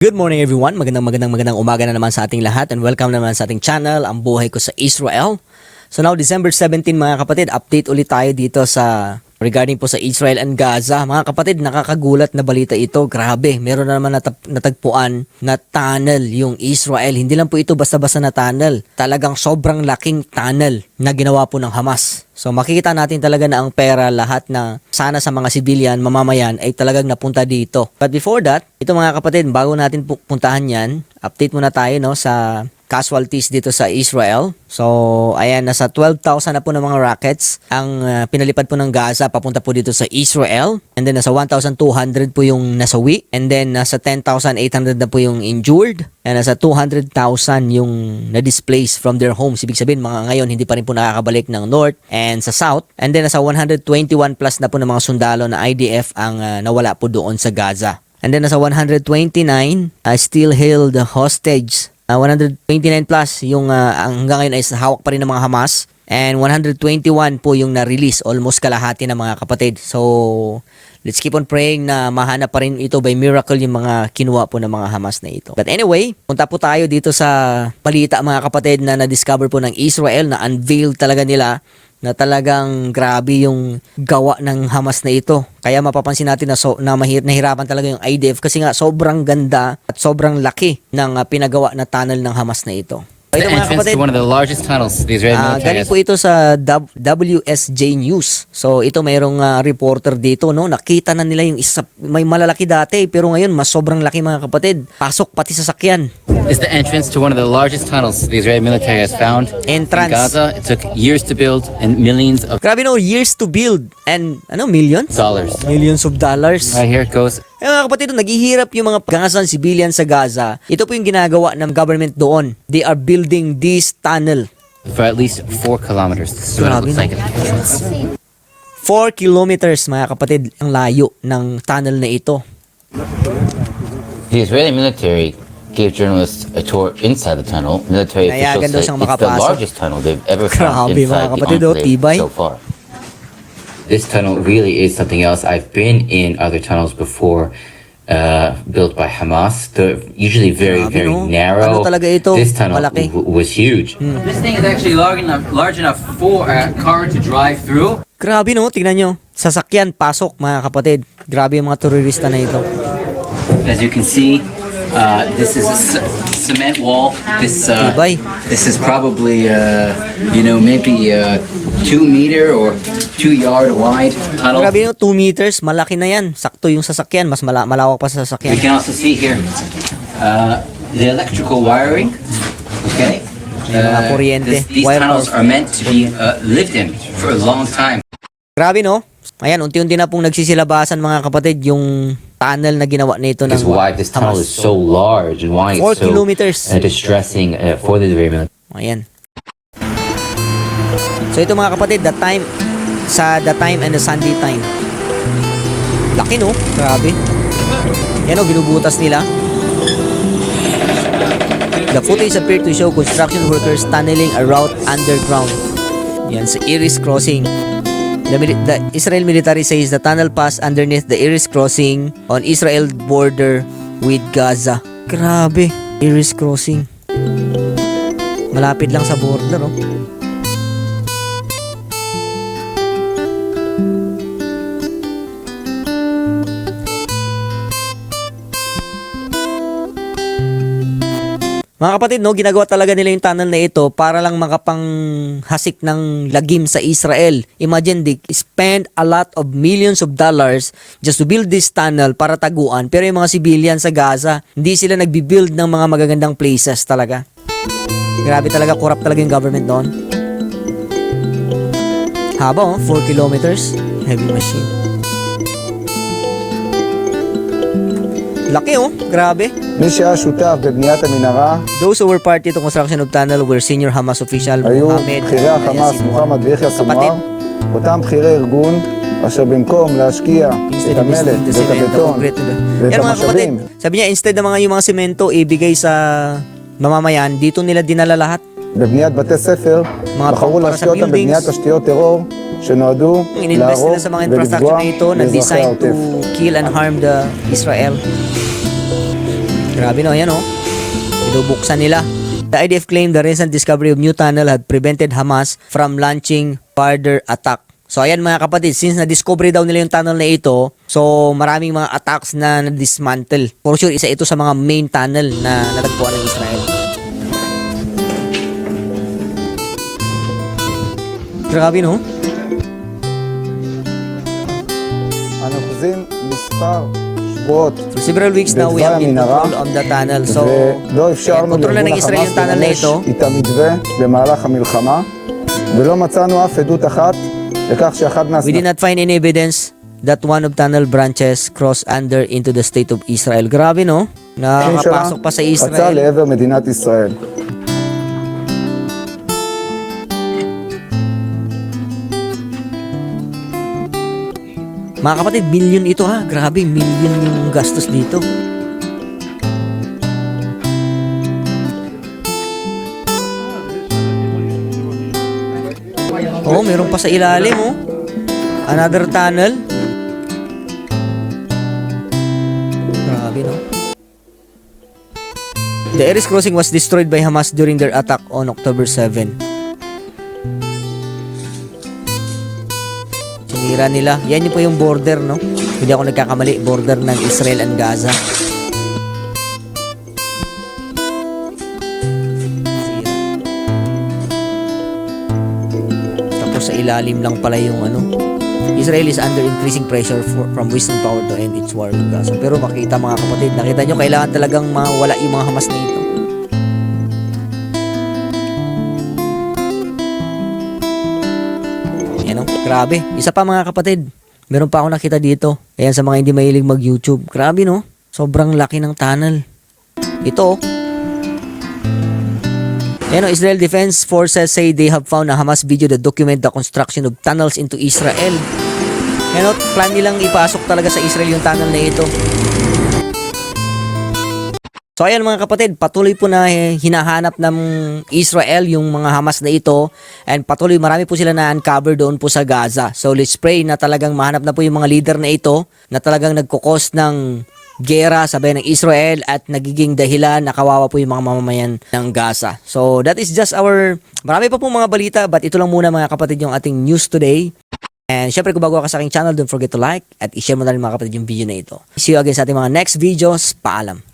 Good morning everyone. Magandang magandang magandang umaga na naman sa ating lahat and welcome naman sa ating channel, ang buhay ko sa Israel. So now December 17 mga kapatid, update ulit tayo dito sa regarding po sa Israel and Gaza. Mga kapatid, nakakagulat na balita ito. Grabe, meron na naman natap- natagpuan na tunnel yung Israel. Hindi lang po ito basta-basta na tunnel. Talagang sobrang laking tunnel na ginawa po ng Hamas. So makikita natin talaga na ang pera lahat na sana sa mga civilian, mamamayan ay talagang napunta dito. But before that, ito mga kapatid, bago natin pu- puntahan yan, update muna tayo no sa casualties dito sa Israel. So, ayan, nasa 12,000 na po ng mga rockets ang uh, pinalipad po ng Gaza papunta po dito sa Israel. And then nasa 1,200 po yung nasawi. And then nasa 10,800 na po yung injured. And nasa 200,000 yung na-displaced from their homes. Ibig sabihin, mga ngayon hindi pa rin po nakakabalik ng north and sa south. And then nasa 121 plus na po ng mga sundalo na IDF ang uh, nawala po doon sa Gaza. And then nasa 129 uh, still held hostage. Uh, 129 plus yung uh, ang hanggang ngayon ay hawak pa rin ng mga Hamas. And 121 po yung na-release, almost kalahati ng mga kapatid. So, let's keep on praying na mahanap pa rin ito by miracle yung mga kinuha po ng mga Hamas na ito. But anyway, punta po tayo dito sa balita mga kapatid na na-discover po ng Israel na unveil talaga nila na talagang grabe yung gawa ng Hamas na ito. Kaya mapapansin natin na, so, na mahir, nahirapan talaga yung IDF kasi nga sobrang ganda at sobrang laki ng uh, pinagawa na tunnel ng Hamas na ito. The Ito mga entrance kapatid, to one of the largest tunnels the Israeli military galing po ito sa WSJ News. So ito mayroong ah, reporter dito no, nakita na nila yung isa may malalaki dati pero ngayon mas sobrang laki mga kapatid. Pasok pati sa sakyan. is the entrance to one of the largest tunnels the Israeli military has found Entrance. in Gaza. It took years to build and millions of Grabe no, years to build and ano millions? dollars. Millions of dollars. Right here it goes. Eh mga kapatid, naghihirap yung mga Gazan civilian sa Gaza. Ito po yung ginagawa ng government doon. They are building this tunnel. For at least four kilometers. This is what it Grabe looks no. like. at a distance. 4 kilometers mga kapatid ang layo ng tunnel na ito. The Israeli military gave journalists a tour inside the tunnel. Military Nayagan officials siyang it's the makapasok. largest tunnel they've ever found Grabe, mga inside the kapatid, oh, enclave tibay. so far. This tunnel really is something else. I've been in other tunnels before. Uh, built by Hamas. They're usually very, Grabe, very no? narrow. Ano talaga ito? This tunnel Malaki. w- was huge. This thing is actually large enough, large enough for a car to drive through. Grabe no, tingnan nyo. Sasakyan, pasok mga kapatid. Grabe yung mga terorista na ito. As you can see, uh, this is a c- cement wall. This uh, this is probably uh, you know maybe uh, two meter or two yard wide tunnel. Grabe yung 2 meters, malaki na yan. Sakto yung sasakyan, mas mala- malawak pa sa We sasakyan. can also see here uh, the electrical wiring. Okay. Mga this- these tunnels are meant to be uh, lived in for a long time. Grabe no? Ayan, unti-unti na pong nagsisilabasan mga kapatid yung tunnel na ginawa nito ng Is why this tunnel Hamas. is so large and why Four it's so kilometers. uh, distressing uh, for the military. Ayan. So ito mga kapatid, the time sa the time and the Sunday time. Laki no? Grabe. Yan o, binubutas nila. The footage appeared to show construction workers tunneling a route underground. Yan, sa Iris Crossing. The, the Israel military says the tunnel passed underneath the Iris Crossing on Israel border with Gaza. Grabe, Iris Crossing. Malapit lang sa border, oh. Mga kapatid, no, ginagawa talaga nila yung tunnel na ito para lang makapanghasik ng lagim sa Israel. Imagine, they spend a lot of millions of dollars just to build this tunnel para taguan. Pero yung mga civilian sa Gaza, hindi sila nagbi-build ng mga magagandang places talaga. Grabe talaga, corrupt talaga yung government doon. Haba, oh, 4 kilometers. Heavy machine. Laki, oh. Grabe. מי שהיה שותף בבניית המנהרה Those who were party to construction of tunnel were senior Hamas official היו Mohammed בכירי החמאס Yassin. מוחמד ויחיא kapatid. סנואר, אותם בכירי ארגון אשר במקום להשקיע Instead את of המלט investing the ואת cement, the הבטון concrete, the- ואת Yan mga kapatid, המשאבים sabi niya instead na mga yung mga semento ibigay sa mamamayan, dito nila dinala lahat. בבניית בתי ספר, mga בחרו para sa להשקיע אותם buildings. בבניית תשתיות טרור שנועדו Ininvest להרוג nila sa mga infrastructure ולפגוע na ito na באזרחי designed to העוטף. Grabe no, yan oh. Binubuksan nila. The IDF claimed the recent discovery of new tunnel had prevented Hamas from launching further attack. So ayan mga kapatid, since na-discover daw nila yung tunnel na ito, so maraming mga attacks na na-dismantle. For sure, isa ito sa mga main tunnel na natagpuan ng Israel. Grabe no? אנחנו אוחזים מספר שבועות For several weeks now, we have been בדבר control of the tunnel. So, ולא אפשרנו control na לארגון ng Israel החמאס yung tunnel na לממש ito. איתם מתווה במהלך המלחמה, ולא מצאנו אף עדות אחת לכך שאחד We did מהסנפים not find any evidence that one of tunnel branches crossed under into the state of Israel. Grabe no? Nakakapasok pa sa רצה Israel. לעבר מדינת ישראל. Mga kapatid, million ito ha. Grabe, million yung gastos dito. Oh, meron pa sa ilalim oh. Another tunnel. Grabe no. The Eris crossing was destroyed by Hamas during their attack on October 7. Sinira nila. Yan yung po yung border, no? Hindi ako nagkakamali. Border ng Israel and Gaza. Tapos sa ilalim lang pala yung ano. Israel is under increasing pressure for, from Western power to end its war with Gaza. Pero makita mga kapatid, nakita nyo, kailangan talagang mawala yung mga Hamas na grabe. Isa pa mga kapatid, meron pa ako nakita dito. Ayan sa mga hindi mahilig mag-YouTube. Grabe no, sobrang laki ng tunnel. Ito oh. Ayan o, Israel Defense Forces say they have found a Hamas video that document the construction of tunnels into Israel. Ayan o, plan nilang ipasok talaga sa Israel yung tunnel na ito. So ayan mga kapatid, patuloy po na hinahanap ng Israel yung mga Hamas na ito and patuloy marami po sila na uncover doon po sa Gaza. So let's pray na talagang mahanap na po yung mga leader na ito na talagang nagkukos ng gera sa ng Israel at nagiging dahilan na kawawa po yung mga mamamayan ng Gaza. So that is just our marami pa po mga balita but ito lang muna mga kapatid yung ating news today. And syempre kung bago ka sa aking channel, don't forget to like at i-share mo na rin mga kapatid yung video na ito. See you again sa ating mga next videos. Paalam!